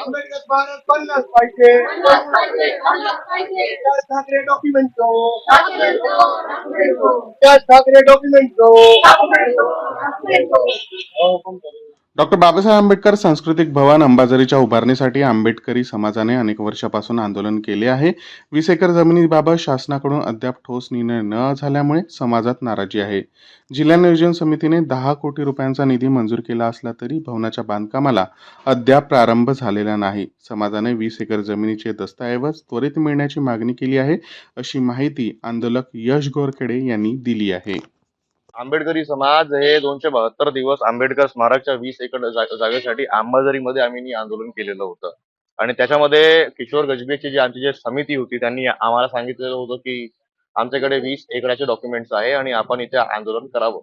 आंबेडकर भारत बनलाच पाहिजे विकास ठाकरे डॉक्युमेंट दो विकास ठाकरे डॉक्युमेंट दो डॉक्टर बाबासाहेब आंबेडकर सांस्कृतिक भवन अंबाझरीच्या उभारणीसाठी आंबेडकरी समाजाने अनेक वर्षापासून आंदोलन केले आहे. वीस एकर जमिनीबाबत शासनाकडून अद्याप ठोस निर्णय न झाल्यामुळे समाजात नाराजी आहे. जिल्हा नियोजन समितीने दहा कोटी रुपयांचा निधी मंजूर केला असला तरी भवनाच्या बांधकामाला अद्याप प्रारंभ झालेला नाही. समाजाने वीस एकर जमिनीचे दस्तऐवज त्वरित मिळण्याची मागणी केली आहे अशी माहिती आंदोलक यश गोरखेडे यांनी दिली आहे. आंबेडकरी समाज हे दोनशे बहात्तर दिवस आंबेडकर स्मारकच्या वीस एकर जागेसाठी अंबाझरीमध्ये आम्ही आंदोलन केलेलं होतं. आणि त्याच्यामध्ये किशोर गजबेची जी आमची जी समिती होती त्यांनी आम्हाला सांगितलेलं होतं की आमच्याकडे वीस एकराचे डॉक्युमेंट्स आहे आणि आपण इथे आंदोलन करावं.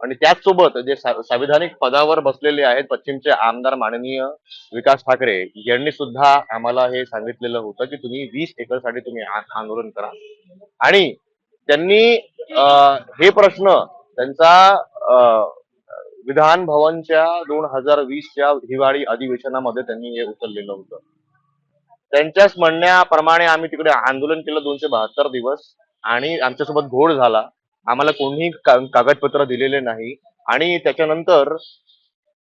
आणि त्याचसोबत जे संविधानिक पदावर बसलेले आहेत पश्चिमचे आमदार माननीय विकास ठाकरे यांनी सुद्धा आम्हाला हे सांगितलेलं होतं की तुम्ही वीस एकरसाठी तुम्ही आंदोलन करा. आणि त्यांनी हे प्रश्न त्यांचा विधान भवनच्या दोन हजार वीसच्या हिवाळी अधिवेशनामध्ये त्यांनी हे उचललेलं होतं. त्यांच्याच म्हणण्याप्रमाणे आम्ही तिकडे आंदोलन केलं दोनशे बहात्तर दिवस आणि आमच्यासोबत घोळ झाला. आम्हाला कोणीही कागदपत्र दिलेले नाही आणि त्याच्यानंतर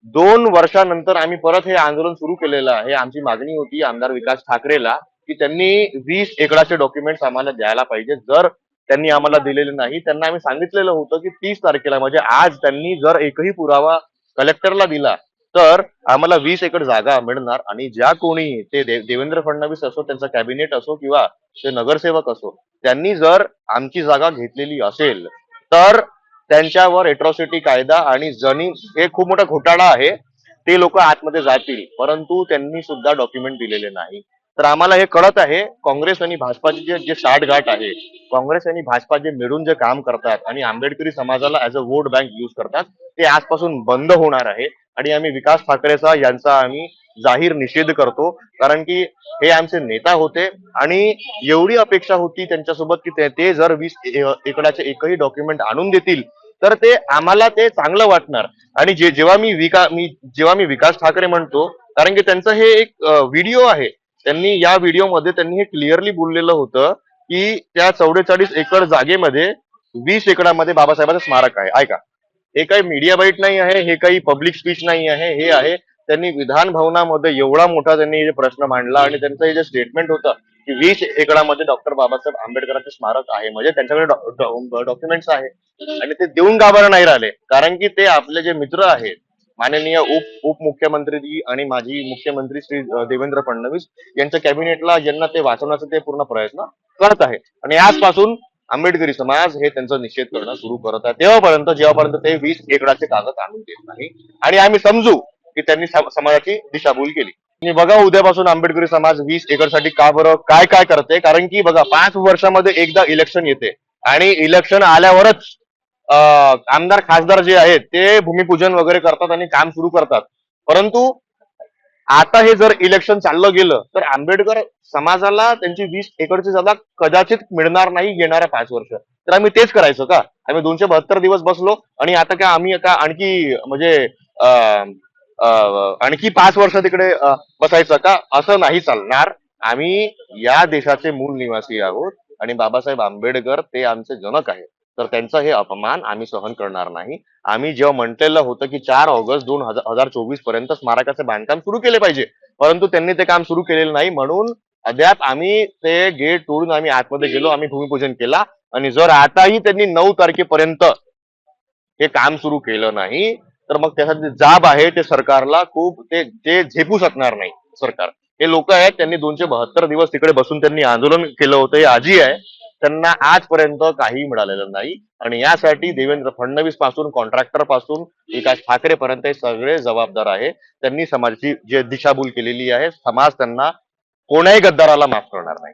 दोन वर्षानंतर आम्ही परत हे आंदोलन सुरू केलेलं आहे. आमची मागणी होती आमदार विकास ठाकरेला की त्यांनी वीस एकडाचे डॉक्युमेंट्स आम्हाला द्यायला पाहिजे. जर त्यांनी आम्हाला दिलेले नाही. त्यांना आम्ही सांगितलेलं होतं की तीस तारखेला म्हणजे आज त्यांनी जर एकही पुरावा कलेक्टरला दिला तर आम्हाला वीस एकर जागा मिळणार आणि ज्या कोणी ते देवेंद्र फडणवीस असो त्यांचा कॅबिनेट असो किंवा ते नगरसेवक असो त्यांनी जर आमची जागा घेतलेली असेल तर त्यांच्यावर एट्रॉसिटी कायदा आणि जनी हे खूप मोठा घोटाळा आहे. ते लोक आतमध्ये जातील परंतु त्यांनी सुद्धा डॉक्युमेंट दिलेले नाही. तर आम्हाला हे कळत आहे काँग्रेस आणि भाजपाचे जे जे साठगाठ आहे काँग्रेस आणि भाजपा जे मिळून जे काम करतात आणि आंबेडकरी समाजाला as a vote bank use करतात ते आजपासून बंद होणार आहे. आणि आम्ही विकास ठाकरेचा यांचा आम्ही जाहीर निषेध करतो कारण की हे आमचे नेता होते आणि एवढी अपेक्षा होती त्यांच्यासोबत की ते- ते जर वीस एकडाचे एकही डॉक्युमेंट आणून देतील तर ते आम्हाला ते चांगलं वाटणार. आणि जे जेव्हा मी विका मी जेव्हा मी विकास ठाकरे म्हणतो कारण की त्यांचं हे एक व्हिडिओ आहे. त्यांनी या व्हिडिओमध्ये त्यांनी हे क्लिअरली बोललेलं होतं की त्या चौवेचाळीस एकर जागेमध्ये वीस एकरामध्ये बाबासाहेबांचं स्मारक आहे. ऐका हे काही मीडिया बाईट नाही आहे हे काही पब्लिक स्पीच नाही आहे हे आहे. त्यांनी विधान भवनामध्ये एवढा मोठा त्यांनी प्रश्न मांडला आणि त्यांचं हे जे स्टेटमेंट होतं की वीस एकरामध्ये डॉक्टर बाबासाहेब आंबेडकरांचे स्मारक आहे म्हणजे त्यांच्याकडे डॉक्युमेंट्स आहे. आणि ते देऊन गाभारा नाही राहिले कारण की ते आपले जे मित्र आहेत माननीय उप उपमुख्यमंत्री आणि माजी मुख्यमंत्री श्री देवेंद्र फडणवीस यांच्या कॅबिनेटला ज्यांना ते वाचवण्याचा ते पूर्ण प्रयत्न करत आहे आणि आजपासून आंबेडकरी समाज हे त्यांचा निषेध करणं सुरू करत आहे तेव्हापर्यंत जेव्हापर्यंत ते वीस एकडाचे कागद आणून देत नाही. आणि आम्ही समजू की त्यांनी समाजाची दिशाभूल केली. आणि बघा उद्यापासून आंबेडकरी समाज वीस एकरसाठी का बरं काय काय करते कारण की बघा पाच वर्षामध्ये एकदा इलेक्शन येते. आणि इलेक्शन आल्यावरच आमदार खासदार जे आहेत ते भूमिपूजन वगैरे करतात आणि काम सुरू करतात. परंतु आता हे जर इलेक्शन चाललं गेलं तर आंबेडकर समाजाला त्यांची वीस एकरची जागा कदाचित मिळणार नाही येणाऱ्या पाच वर्ष. तर आम्ही तेच करायचं का? आम्ही दोनशे बहात्तर दिवस बसलो आणि आता काय आम्ही आता आणखी म्हणजे आणखी पाच वर्ष तिकडे बसायचं का? असं नाही चालणार. आम्ही या देशाचे मूल निवासी आहोत आणि बाबासाहेब आंबेडकर ते आमचे जनक आहेत. तर त्यांचा हे अपमान आम्ही सहन करणार नाही. आम्ही जेव्हा म्हटलेलं होतं की चार ऑगस्ट दोन हजार चोवीसपर्यंत स्मारकाचे बांधकाम सुरू केले पाहिजे. परंतु त्यांनी ते काम सुरू केलेलं नाही. म्हणून अद्याप आम्ही ते गेट तोडून आम्ही आतमध्ये गेलो आम्ही भूमिपूजन केला. आणि जर आताही त्यांनी नऊ तारखेपर्यंत हे काम सुरू केलं नाही तर मग त्यासाठी जाब आहे ते सरकारला खूप ते ते झेपू शकणार नाही सरकार. हे लोक आहेत त्यांनी दोनशे बहात्तर दिवस तिकडे बसून त्यांनी आंदोलन केलं होतं हे आजी आहे. त्यांना आजपर्यंत काही मिळालेलं नाही. आणि यासाठी देवेंद्र फडणवीसपासून कॉन्ट्रॅक्टरपासून विकास ठाकरे पर्यंत हे सगळे जबाबदार आहे. त्यांनी समाजाची जे दिशाभूल केलेली आहे समाज त्यांना कोणाही गद्दाराला माफ करणार नाही.